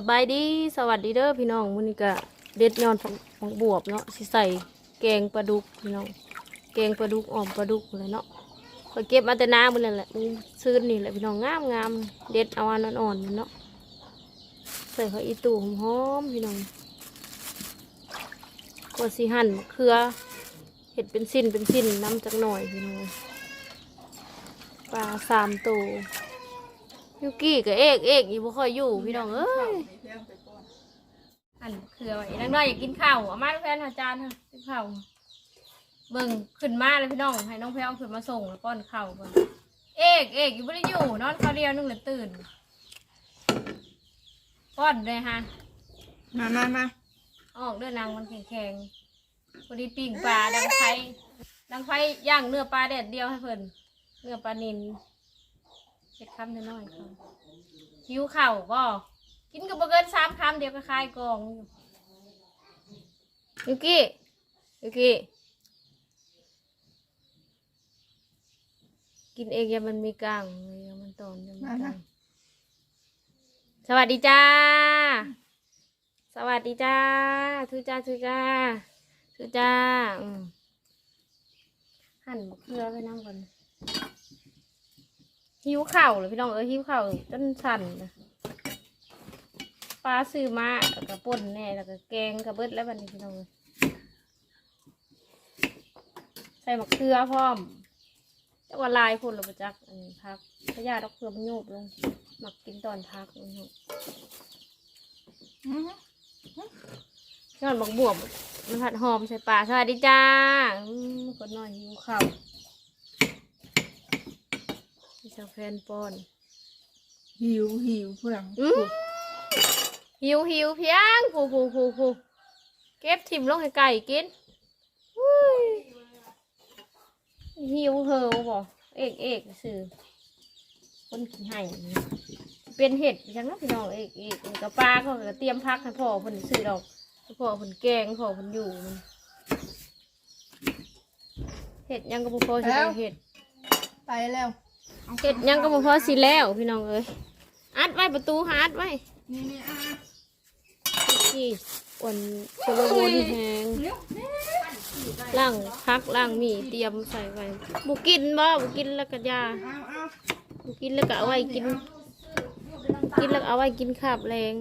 สบายดีสวัสดีเด้อพี่น้องมื้อนี้ก็เด็ดยอนผักบวบเนาะสิใส่แกงปลาดุกพี่น้องแกงปลาดุกอ่อมปลาดุกเลยเนาะก็เก็บมาแต่น้ำมื้อนั่นแหละซื้อนี่แหละพี่น้องงามงามเด็ดเอาอันอ่อนๆเนาะใส่ข้าวอีตู่หอมๆพี่น้องก็สิหั่นเครือเห็ดเป็นสิ้นเป็นสิ้นน้ำจักหน่อยพี่น้องปลาสามตัว ยูกี้กับเอกเอกอีบ่ค่อยอยู่พี่น้องเอ้ยอันคือไว้นักน้อยอยากกินข้าวเอามาแฟนอาจารย์เถอะกินข้าวเบิ่งขึ้นมาเลยพี่น้องให้น้องแพรวขึ้นมาส่งแล้วป้อนข้าวก่อนเอกเอกอยู่บ่ได้อยู่นอนข้าวเดียวนึงเลยตื่นป้อนเลยฮะมามามาออกเด้อนางมันแข็งๆพอดีปิ้งปลาดังไฟดังไฟย่างเนื้อปลาแดดเดียวให้เพิ่นเนื้อปลานิล เจ็ดคำน้อยๆค่ะหิวเข่าวบ่กินกับบ่เกินสามคำเดียวก็คายกองอยู่ยูกี้ยูกี้กินเองอย่ามันมีกลางอย่ามันตอนอย่ามันกลางสวัสดีจ้า สวัสดีจ้าทุจ้าทุจ้าทุจ้าอืมหั่นมะเขือไปนั่งก่อน หิวเข่าเลยพี่น้องเอ้ยหิวเข่าจนสั่นปลาซื้อมาแล้วก็ป่นแน่แล้วก็แกงกระเบิดแล้วบันนี้พี่น้องใส่มะเขือพร้อมจักว่าลายพ่นหรือประจักอันนี้พักพญาดอกเขือมันโยบลงหมักกินตอนพักนี่อื้อหือยอดบักบวบมันผัดหอมใส่ปลาสวัสดีจ้าอืมกดหน่อยหิวข้าว ชาวแฟนป้อนหิวหิวผู้หลังอืมหิวหิวเพียงผูผูผูผูเก็บถิ่มลงให้ไก่กินอุ้ยหิวเหอบ่เอกเอกสื่อคนขี้ไห้นี่เป็นเห็ดจังนะพี่น้องเอกเอกนี่กับปลาเขาก็เตรียมพักให้พ่อเพิ่นซื้อดอกให้พ่อเพิ่นแกงพ่อเพิ่นอยู่มันเห็ดยังก็บ่พอสิได้เห็ดไปแล้วอา เห็ดยังก็บ่พอสิแล้วพี่น้องเอ้ยอัดไว้ประตูหาอัดไว้นี่นี่อะที่อ่อนโซโลโมนแหงล่างพักล่างมีเตรียมใส่ไว้บุกินบ่บุกินแล้วก็ยาเอาบุกินแล้วก็เอาไว้กิน กินแล้วเอาไว้กินขาบแรง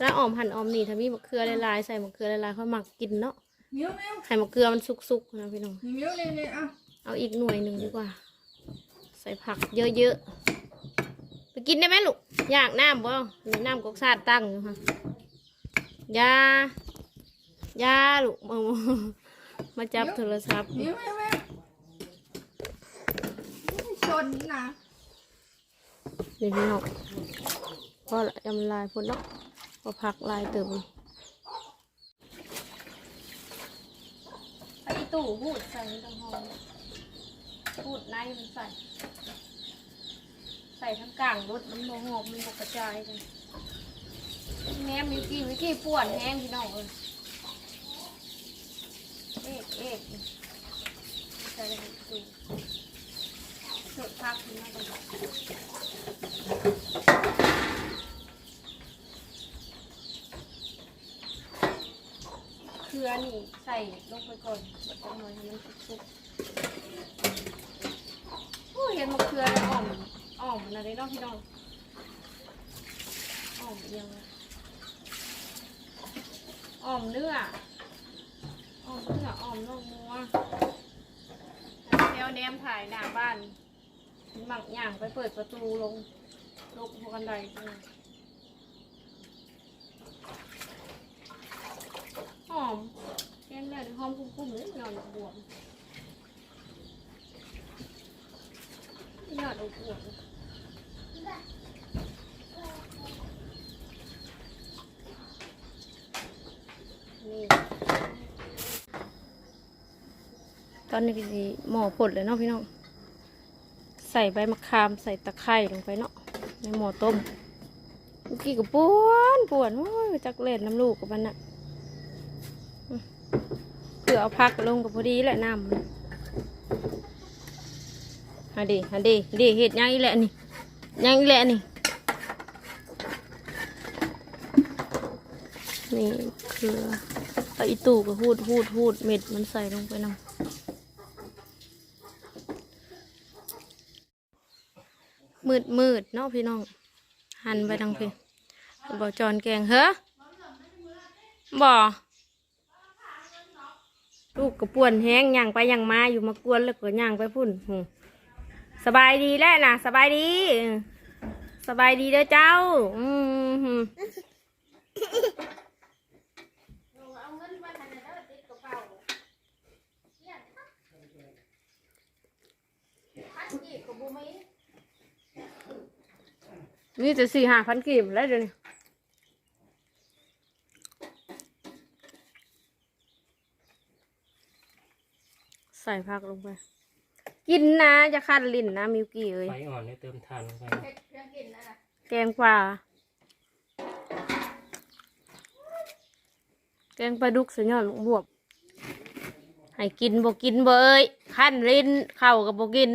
แล้วออมหั่นออมนี่ถ้ามีมะเขือลายๆใส่มะเขือลายๆเขาหมักกินเนาะ มิ้วมิ้วให้มะเขือมันสุกๆนะพี่น้องนี่มิ้วนี่นี่เอาเอาอีกหน่วยหนึ่งดีกว่า ใส่ผักเยอะๆ ไปกินได้ไหมลูก อยากน้ำบ่มีน้ำกอกซาดตั้งอยู่ค่ะยายาลูกมามาจับโทรศัพท์มิ้วมิ้วมิ้วชนนะเดี๋ยวพี่น้องพอละยำลายพุ่นเนาะพอผักลายเติมไอ้ ตู่พูดใส่ตังหอมพูดในมันใส่ ใส่ทั้งกลางรถมันโมโหกมันบกกระจายเลยแง้มวิกี้วิกี้ปวนแห้งพี่น้องเอ้ยเอกเอกใส่เลยดูเสือพักพี่น้องกัน เครือนี่ใส่ลงไปก่อนบดจังหน่อยให้มันสุกๆโอ้ยเห็นมะเขือแล้วอ่อมอ่อมอะไรเนาะพี่น้องอ่อมเอียงอ่อมเนื้ออ่อมเนื้ออ่อมนอกงัวแนวแนมถ่ายหน้าบ้านหมักย่างไปเปิดประตูลงลงหัวกันไดไป หอมแกงแล้วหอมคุ้มๆเลยนอนบวมยอดอบวบนี่ตอนนี้ก็สิหม้อผดเลยเนาะพี่น้องใส่ใบมะขามใส่ตะไคร้ลงไปเนาะในหม้อต้มเมื่อกี้ก็ปวนปวนโอ้ยจักเล่นน้ำลูกกับมันนะ เอเอาพักลงกับพอดีแหละน้ำมันดีอันดีดีเห็ดยังอีแหละนี่ยังอีแหละนี่นี่คือเอาอีตู่ก็หูดหูดหูดเม็ดมันใส่ลงไปนำมืดมืดเนาะพี่น้อง หันไปทางพี่บ่จอนแกงเฮ้อบ่ ลูกกระป่วนแห้งย่างไปย่างมาอยู่มากวนแล้วก็ย่างไปพุ่นสบายดีแล้วนะสบายดี สบายดีเด้อเจ้า อืมนี่จะสี่ห้าพันกีบแล้วเดี๋ยวนี้ ใส่ผักลงไป กินนะจะคันลิ้นนะมิวกี้เอ้ยไฟอ่อนเนี่ยเติมทานลงไปแกงปลาแกงปลาดุกสัญญาณบวบให้กินบ่กินบ่เอ้ยขั้นลิ้นเข้าวกับบ่กิน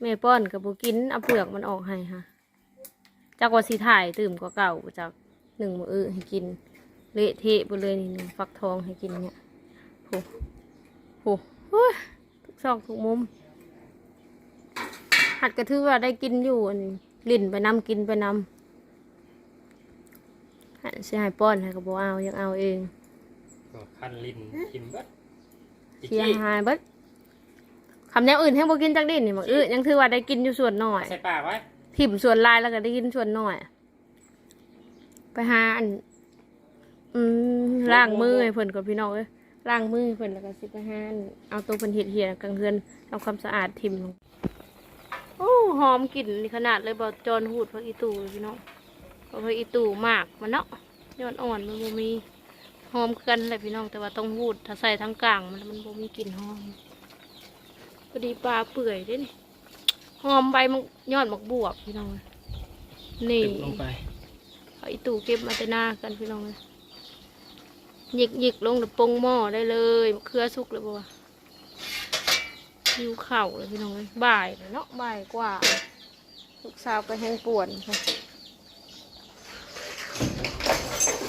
แม่ป้อนกับบ่กินเอาเปลือกมันออกให้ค่ะจากว่าสีถ่ายตื่มกว่าเก่าจากหนึ่งมืออให้กิน เละเทะไปเลยนี่หนึ่งฟักทองให้กินเนี่ย โหโหโอ้ยทุกซอกทุกมุม หัดกระทือว่าได้กินอยู่อันนี้ลิ่นไปนำกินไปนำหัดเสียหายป้อนให้กับโบเอายังเอาเองก็ขั้นลิ้นกินเบัดอีกเสียที่หายเบิดคำแนวอื่นให้โบกินจักดินนี่บอกเออยังถือว่าได้กินอยู่ส่วนหน่อย ใส่ปากไว้ถิ่มส่วนลายแล้วก็ได้กินส่วนหน่อย ไปหาอันอืมล้างมือให้เพิ่นก่อนพี่น้องเอ้ย ล้างมือให้เพิ่นแล้วก็สิไปหาอันเอาตัวเพิ่นเห็ดเหียกลางเฮือนทำความสะอาดถิ่มลงโอ้หอมกลิ่นนี่ขนาดเลยบอกจอนหูดเพราะอีตู่เลยพี่น้องเพราะอีตู่มากมันเนาะยอดอ่อนมันบ่มีหอมเกินเลยพี่น้องแต่ว่าต้องหูดถ้าใส่ทั้งกลางมันมันบ่มีกลิ่นหอมพอดีปลาเปื่อยเด้นี่หอมใบมันยอดมักบวบพี่น้องนี่เติมลงไป เอาอีตู่เก็บมาแต่หน้ากันพี่น้องเลย หยิกหยิกลงแล้วปงหม้อได้เลยมะเขือสุกเลยบ่วะหิวเข่าเลยพี่น้องเลยบ่ายเนาะบ่ายกว่า ลูกสาวก็แห้งป่วนค่ะ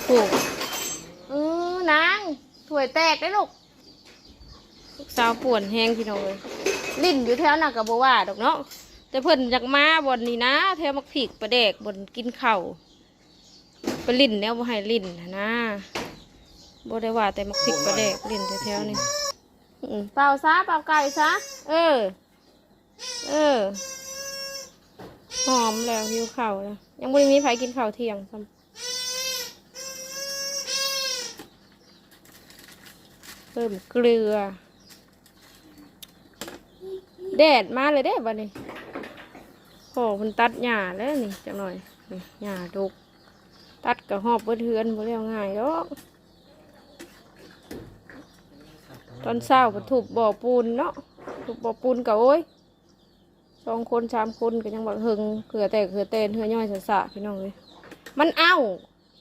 โอ้เออนางถวยแตกได้ลูก ลูกสาวป่วนแห้งพี่น้องเลยลิ้นอยู่แถวน่ะกับบัว่าดอกเนาะแต่เพิ่นอยากมาบนนี้นะแถวมักผิกประเดกบนกินเข้าไปลิ้นแนวบ่ให้ลิ้นหั้นนะ บ่ได้ว่าแต่มักผิกประเดกเลิ้นแถวๆนี่เปล่าซะเปล่าไก่ซะ เออ เออ หอมแล้วหิวข้าวแล้วยังบ่ได้มีไผกินข้าวเที่ยงซ้ำเพิ่มเกลือ แดดมาเลยเด้บัดนี้โอ้มันตัดหญ้าแล้วนี่จังหน่อยนี่หญ้าดกตัดกับหอบเบิดเทือนบ่เรียวง่ายดอก ตอนเช้าก็ถูกบ่อปูนเนาะถูกบ่อปูนก็โอ้ยสองคนสามคนก็ยังบักหึงเขือแตกเขือเตนเหือย่อยสะสะพี่น้องเลยมันเอ้า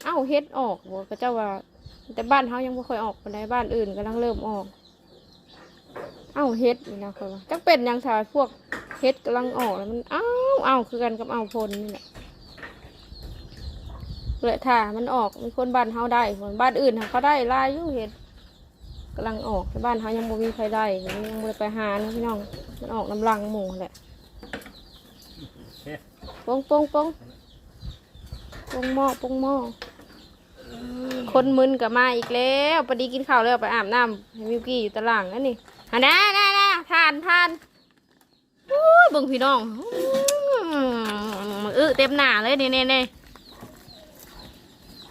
เอ้าเฮ็ดออกบ่ก็เจ้าว่า แต่บ้านเฮายังบ่ค่อยออกปานบ้านอื่นกำลังเริ่มออก เอ้าเฮ็ดนี่นะเขาจักเป็นยังถ่ายพวกเฮ็ดกำลังออกแล้วมันเอ้าเอ้าคือกันกับเอ้าพลนี่แหละเลยถ้ามันออกมีคนบ้านเฮาได้คนบ้านอื่นเขาได้ลายอยู่เฮ็ด กำลังออกแต่บ้านเฮายังบ่มีใครได้ยังบ่ได้ไปหานะพี่น้อง มันออกน้ำลังหมู่แหละเอ๊ะปงปงปงปงหม้อปงหม้อคนมึนกับมาอีกแล้วพอดีกินข้าวแล้วไปอาบน้ำให้มิวกี้อยู่ตารางนั่นนี่ฮันนะนะนะทานทานอู้ยเบิ่งพี่น้องอื้อเออเต็มหน้าเลยนี่นี่นี่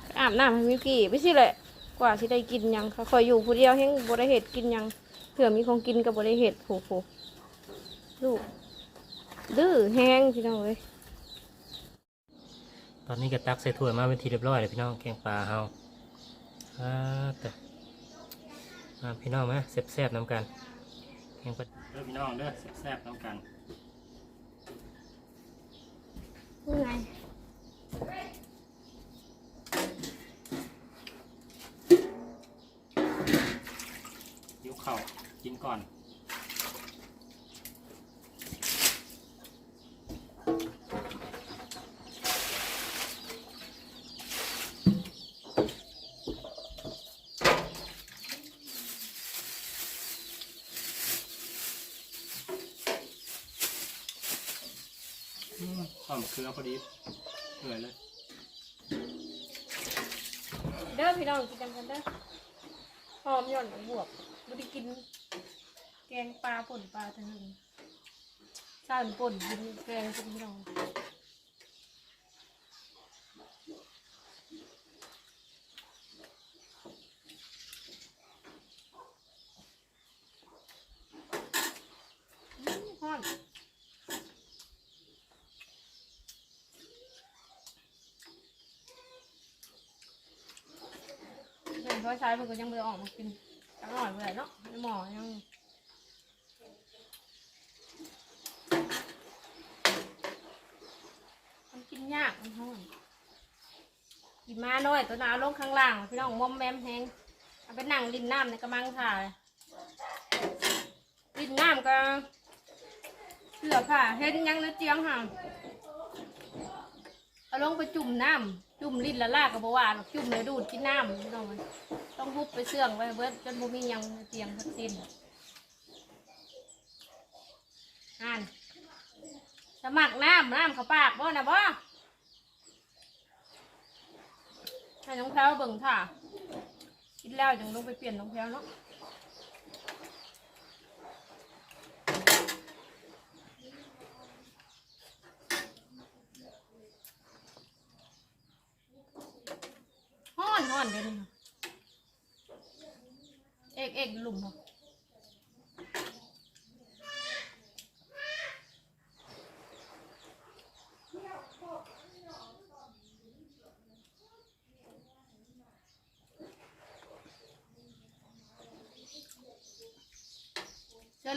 ไปอาบน้ำให้มิวกี้ไม่ใช่เลยก ว่าที่ได้กินหยังค่ะคอยอยู่ผู้เดียวแห้งบ่ได้เห็ดกินหยังเผื่อมีของกินกับบ่ได้เห็ดโผโผลูกดื้อแห้งพี่น้องเลยตอนนี้ก็ตักใส่ถ้วยมาเป็นทีเรียบร้อยเลยพี่น้องแกงปลาเฮาอ่าแต่มาพี่น้องมาแซ่บๆน้ำกันแกงปลาเด้อพี่น้องเด้อแซ่บๆน้ำกันไงยิ้ว ก่อน อืหอมเครือพอดีเหนื่อยเลย เด้อพี่น้องกินกันกันเด้อหอมหย่อนกับวกบุได้กิน กงปลาป่นปลาทะลึงซ่นป่นกินแกงกินพี่น้องอื้อนเห็นเขาใช้มันก็ยังไม่ได้ออกมากินจังหน่อยเมื่อไหร่เนาะในหมอยัง มันยากมันห้อนกินมาน้อยตัวหนาลงข้างล่างพี่น้องมอมแมมแหงเอาไปนั่งรินน้ำในกระมังถ่ายรินน้ำก็เสือผ้าเห็นยังนะเจียงห่างเอาลงไปจุ่มน้ำจุ่มรินละลากกับบหวานหรอกจุ่มเลยดูดกินน้ำพี่น้องต้องหุบไปเสื่องไว้เบิดจนบ่มียังเตียงทักสิ้นอ่านสมัครน้ำน้ำเขาปากบ่นะบ่ ให้น้องแพลวเบิ่งค่ะกินแล้วยังลงไปเปลี่ยนน้องแพลวเนาะห้อนห้อนเดี๋ยวนี้เอกเอกหลุมเห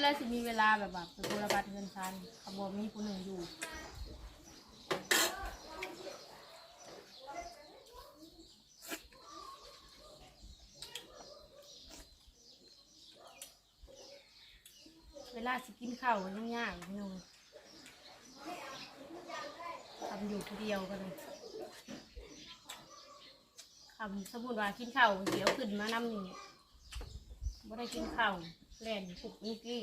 แล้วสิมีเวลาแบบแบบไปบุรบัตรเงินชันขบวนมีผู้หนึ่งอยู่เวลาสิกินข้าวมันยังยากพี่น้องทำอยู่คนเดียวกันทำสมมติว่ากินข้าวเดี๋ยวขึ้นมานำนี่ไม่ได้กินข้าว แล่นปุกนี่กี้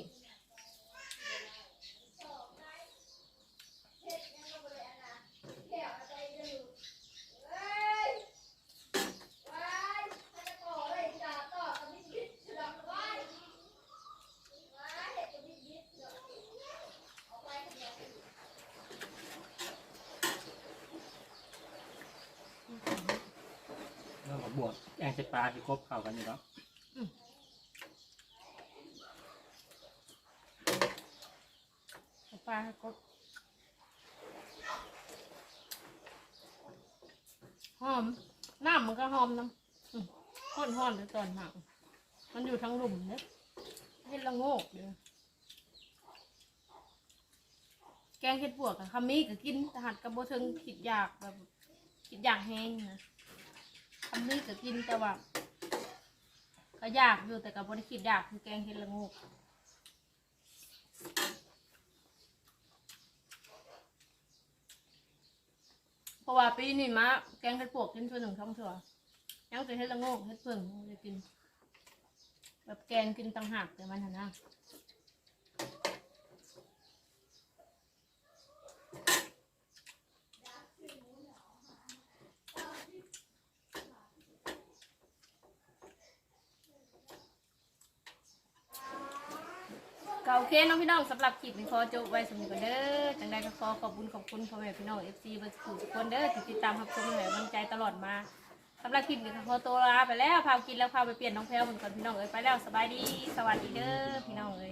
แล้วก็บวกแกงใส่ปลาที่ครบเข้ากันอยู่แล้ว เอา ปลากดหอม น้ำมันก็หอมน้ำห้อนห้อนเลยตอนหักมันอยู่ทั้งหลุมเนี่ยให้ละโงกเด้อแกงเห็ดบวกกับคำมีก็กินแต่หัดกับโบเทิงขิดอยากแบบขิดอยากแห้งนะคำมีก็กินแต่ว่าก็อยากอยู่แต่กับบริขิดอยากคือแกงเห็ดละโงก เพราะว่าปีนี้มาแกงเห็ดปวกกินเทื่อหนึ่งท้องเถื่อยังจะเห็ดละโงกเห็ดเพิ่งไม่ได้กิน แบบแกงกินต่างหากแต่มันหนนะ โอเคน้องพี่น้องสำหรับคลิปนี้ขอจบไว้สำหรับเด้อจังใดก็ขอขอบคุณขอบคุณพ่อแม่พี่น้องเอฟซีเบอร์ทุกคนเด้อที่ติดตามรับชมและให้กำลังใจตลอดมาสำหรับคลิปนี้ขอตัวลาไปแล้วพากินแล้วพาไปเปลี่ยนน้องแพลวเหมือนกันพี่น้องเอ้ยไปแล้วสบายดีสวัสดีเด้อพี่น้องเอ้ย